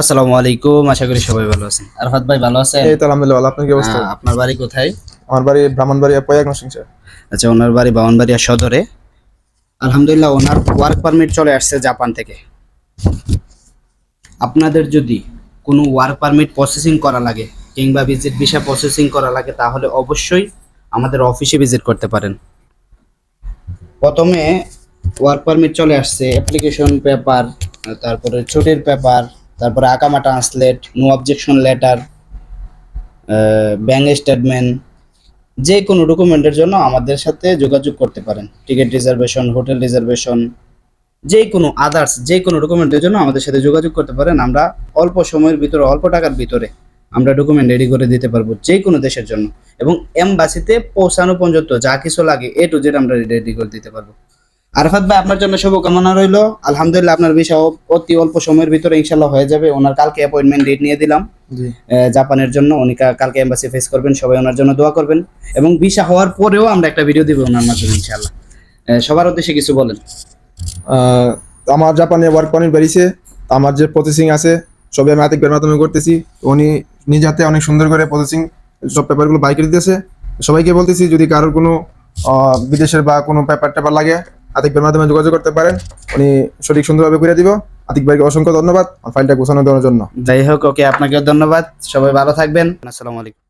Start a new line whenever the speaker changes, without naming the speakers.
আসসালামু আলাইকুম আশা করি সবাই ভালো আছেন। আরফাত ভাই ভালো আছেন?
এই তো আলহামদুলিল্লাহ আপনার কি অবস্থা?
আপনার বাড়ি কোথায়?
আমার বাড়ি ব্রাহ্মণবাড়িয়া পয়াগ নরসিং
আচ্ছা ওনার বাড়ি বাউনবাড়িয়া সদরে। আলহামদুলিল্লাহ ওনার ওয়ার্ক পারমিট চলে আসছে জাপান থেকে। আপনাদের যদি কোনো ওয়ার্ক পারমিট প্রসেসিং করা লাগে কিংবা ভিজিট ভিসা প্রসেসিং করা লাগে তাহলে অবশ্যই আমাদের অফিসে ভিজিট করতে পারেন। প্রথমে ওয়ার্ক পারমিট চলে আসছে অ্যাপ্লিকেশন পেপার তারপরে ছুটির পেপার তারপরে আকামা translate, no objection letter bank statement, যে কোনো ডকুমেন্টের জন্য আমাদের সাথে যোগাযোগ করতে পারেন। টিকিট রিজার্ভেশন, হোটেল রিজার্ভেশন, যে কোনো আদার্স যে কোনো ডকুমেন্টের জন্য আমাদের সাথে যোগাযোগ করতে পারেন। আমরা অল্প সময়ের ভিতরে, অল্প টাকার ভিতরে আমরা ডকুমেন্ট রেডি করে দিতে পারব যে কোনো দেশের জন্য। এবং এমবাসিতে পৌঁছানো পর্যন্ত যা কিছু লাগে এ টু জেড আমরা রেডি করে দিতে পারব। আরফাত ভাই আপনার জন্য শুভকামনা রইল। আলহামদুলিল্লাহ আপনার বিষয় অতি অল্প সময়ের ভিতরে ইনশাল্লাহ হয়ে যাবে। ওনার কালকে অ্যাপয়েন্টমেন্ট ডেট নিয়ে দিলাম। জাপানের জন্য। উনি কালকে এম্বাসি ফেস করবেন। সবাই ওনার জন্য দোয়া করবেন। এবং ভিসা হওয়ার পরেও আমরা একটা ভিডিও দিব ওনার মাধ্যমে ইনশাল্লাহ সবার উদ্দেশ্যে কিছু বলেন।
আমার জাপানে ওয়ার্ক পারমিট বেরিয়েছে। আমার যে প্রসেসিং আছে সবই আমি আতিকবের মাধ্যমে করতেছি। উনি নিজ হাতে অনেক সুন্দর করে প্রসেসিং সব পেপারগুলো বাই করে দিতেছে। সবাইকে বলতেছি যদি কারোর কোনো বিদেশের বা কোনো পেপার টেপার লাগে আতিকবের মাধ্যমে যোগাযোগ করতে পারেন। উনি সঠিক সুন্দরভাবে করে দিব। আতিক ভাইকে অসংখ্য ধন্যবাদ। ফাইলটা গোছানো দেওয়ার জন্য।
যাই হোক, ওকে, আপনাকেও ধন্যবাদ। সবাই ভালো থাকবেন। আসসালামু আলাইকুম।